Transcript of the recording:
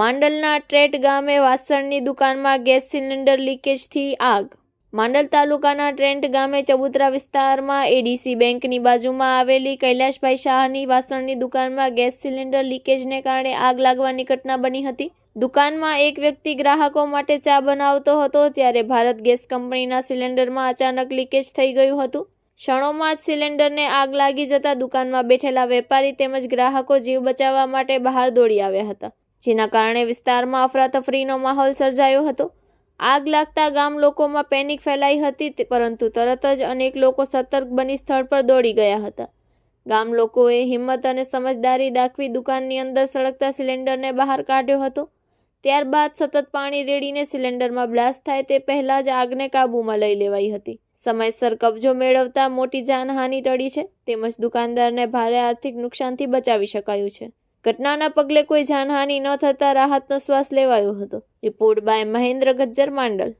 માંડલના trait ગામે વાસણની દુકાનમાં gas cylinder લીકેજથી આગ. માંડલ તાલુકાના ટ્રેન્ટ ગામે ચબુતરા વિસ્તારમાં એડીસી બેંકની બાજુમાં આવેલી કૈલાશભાઈ શાહની વાસણની દુકાનમાં ગેસ સિલિન્ડર લીકેજને કારણે આગ લાગવાની ઘટના બની હતી. દુકાનમાં એક વ્યક્તિ ગ્રાહકો માટે ચા બનાવતો હતો ત્યારે ભારત ગેસ કંપનીના સિલિન્ડરમાં અચાનક લીકેજ થઈ ગયું હતું. ક્ષણોમાં જ સિલિન્ડરને આગ લાગી જતા દુકાનમાં બેઠેલા વેપારી તેમજ ગ્રાહકો જીવ બચાવવા માટે બહાર દોડી આવ્યા હતા. જેના કારણે વિસ્તારમાં અફરાતફરીનો માહોલ સર્જાયો હતો. આગ લાગતા ગામ લોકોમાં પેનિક ફેલાઈ હતી પરંતુ તરત જ અનેક લોકો સતર્ક બની સ્થળ પર દોડી ગયા હતા. ગામ લોકોએ હિંમત અને સમજદારી દાખવી દુકાનની અંદર સળગતા સિલિન્ડરને બહાર કાઢ્યો હતો. ત્યારબાદ સતત પાણી રેડીને સિલિન્ડરમાં બ્લાસ્ટ થાય તે પહેલાં જ આગને કાબૂમાં લઈ લેવાઈ હતી. સમયસર કબજો મેળવતા મોટી જાનહાનિ ટળી છે, તેમજ દુકાનદારને ભારે આર્થિક નુકસાનથી બચાવી શકાયું છે. ઘટનાના પગલે કોઈ જાનહાનિ ન થતા રાહતનો શ્વાસ લેવાયો હતો. Report by Mahendra Gajjar Mandal.